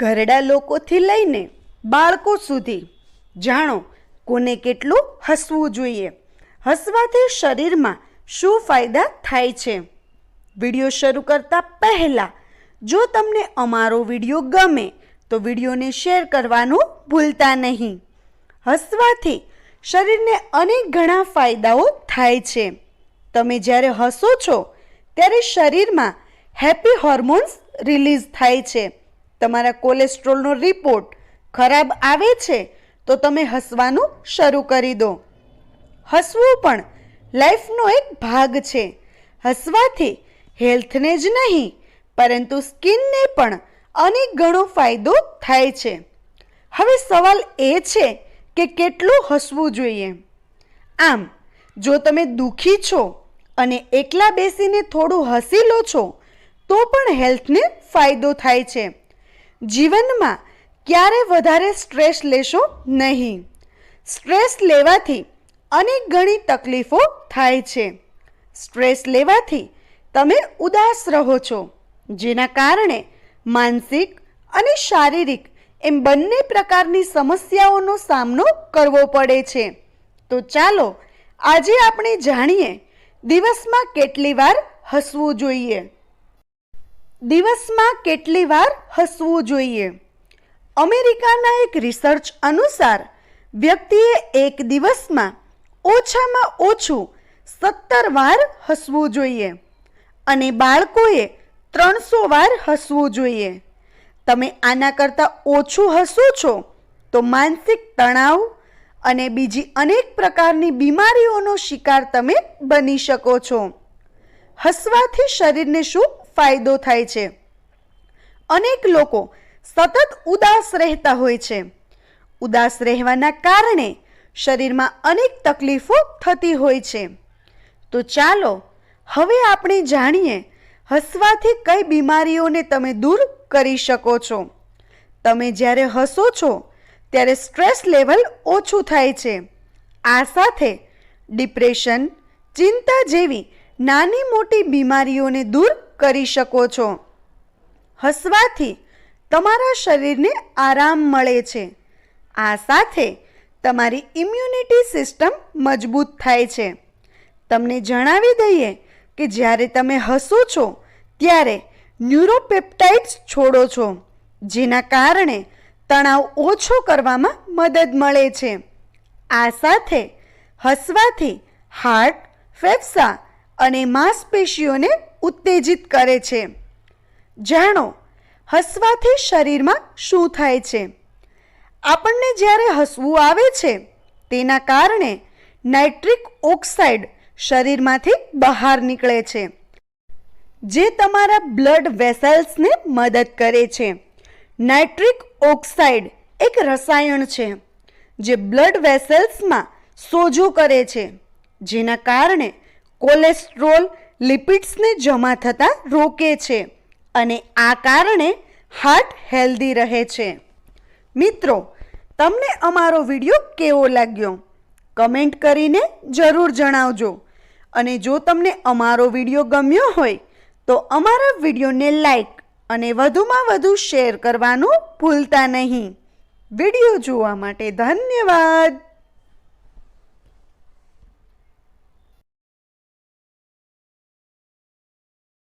ઘરડા લોકોથી લઈને બાળકો સુધી જાણો કોને કેટલું હસવું જોઈએ. હસવાથી શરીરમાં શું ફાયદા થાય છે? વીડિયો શરૂ કરતા પહેલાં, જો તમને અમારો વીડિયો ગમે, તો વિડીયોને શેર કરવાનું ભૂલતા નહીં. હસવાથી શરીરને અનેક ઘણા ફાયદાઓ થાય છે. તમે જ્યારે હસો છો, ત્યારે શરીરમાં હેપી હોર્મોન્સ રિલીઝ થાય છે. તમારા કોલેસ્ટ્રોલનો રિપોર્ટ ખરાબ આવે છે, તો તમે હસવાનું શરૂ કરી દો. હસવું પણ લાઈફનો એક ભાગ છે. હસવાથી હેલ્થને જ નહીં, પરંતુ સ્કિનને પણ અનેક ઘણો ફાયદો થાય છે. હવે સવાલ એ છે કે કેટલું હસવું જોઈએ? આમ, જો તમે દુઃખી છો અને એકલા બેસીને થોડું હસી લો છો, તો પણ હેલ્થને ફાયદો થાય છે. જીવનમાં ક્યારે વધારે સ્ટ્રેસ લેશો નહીં. સ્ટ્રેસ લેવાથી અનેક ઘણી તકલીફો થાય છે. સ્ટ્રેસ લેવાથી તમે ઉદાસ રહો છો, જેના કારણે માનસિક અને શારીરિક એમ બંને પ્રકારની સમસ્યાઓનો સામનો કરવો પડે છે. તો ચાલો આજે આપણે જાણીએ દિવસમાં કેટલી વાર હસવું જોઈએ. દિવસમાં કેટલી વાર હસવું જોઈએ? અમેરિકાના એક રિસર્ચ અનુસાર, વ્યક્તિએ એક દિવસમાં ઓછામાં ઓછું સત્તર વાર હસવું જોઈએ અને બાળકોએ ત્રણસો વાર હસવું જોઈએ. તમે આના કરતાં ઓછું હસો છો તો માનસિક તણાવ અને બીજી અનેક પ્રકારની બીમારીઓનો શિકાર તમે બની શકો છો. હસવાથી શરીરને શું ફાયદો થાય છે. અનેક લોકો સતત ઉદાસ રહેતા હોય છે. ઉદાસ રહેવાના કારણે શરીરમાં અનેક તકલીફો થતી હોય છે. તો ચાલો હવે આપણે જાણીએ હસવાથી કઈ બીમારીઓને તમે દૂર કરી શકો છો. તમે જ્યારે હસો છો, ત્યારે સ્ટ્રેસ લેવલ ઓછું થાય છે. આ સાથે ડિપ્રેશન, ચિંતા જેવી નાની મોટી બીમારીઓને દૂર કરી શકો છો. હસવાથી તમારા શરીરને આરામ મળે છે. આ સાથે તમારી ઇમ્યુનિટી સિસ્ટમ મજબૂત થાય છે. તમને જણાવી દઈએ કે જ્યારે તમે હસો છો, ત્યારે ન્યુરોપેપ્ટાઇડ્સ છોડો છો, જેના કારણે તણાવ ઓછો કરવામાં મદદ મળે છે. આ સાથે હસવાથી હાર્ટ, ફેફસા અને માંસપેશીઓને ઉત્તેજિત કરે છે. જાણો, હસવાથી શરીરમાં શું થાય છે? આપણને જ્યારે હસવું આવે છે, તેના કારણે નાઇટ્રિક ઓક્સાઇડ શરીરમાંથી બહાર નીકળે છે, જે તમારા બ્લડ વેસલ્સને મદદ કરે છે. નાઇટ્રિક ઓક્સાઇડ એક રસાયણ છે, જે બ્લડ વેસલ્સમાં સોજો કરે છે, જેના કારણે કોલેસ્ટ્રોલ લિપિડ્સને જમા થતાં રોકે છે અને આ કારણે હાર્ટ હેલ્ધી રહે છે. મિત્રો, તમને અમારો વીડિયો કેવો લાગ્યો? કમેન્ટ કરીને જરૂર જણાવજો. અને જો તમને અમારો વીડિયો ગમ્યો હોય, તો અમારા વિડીયોને લાઈક અને વધુમાં વધુ શેર કરવાનું ભૂલતા નહીં. વીડિયો જોવા માટે ધન્યવાદ.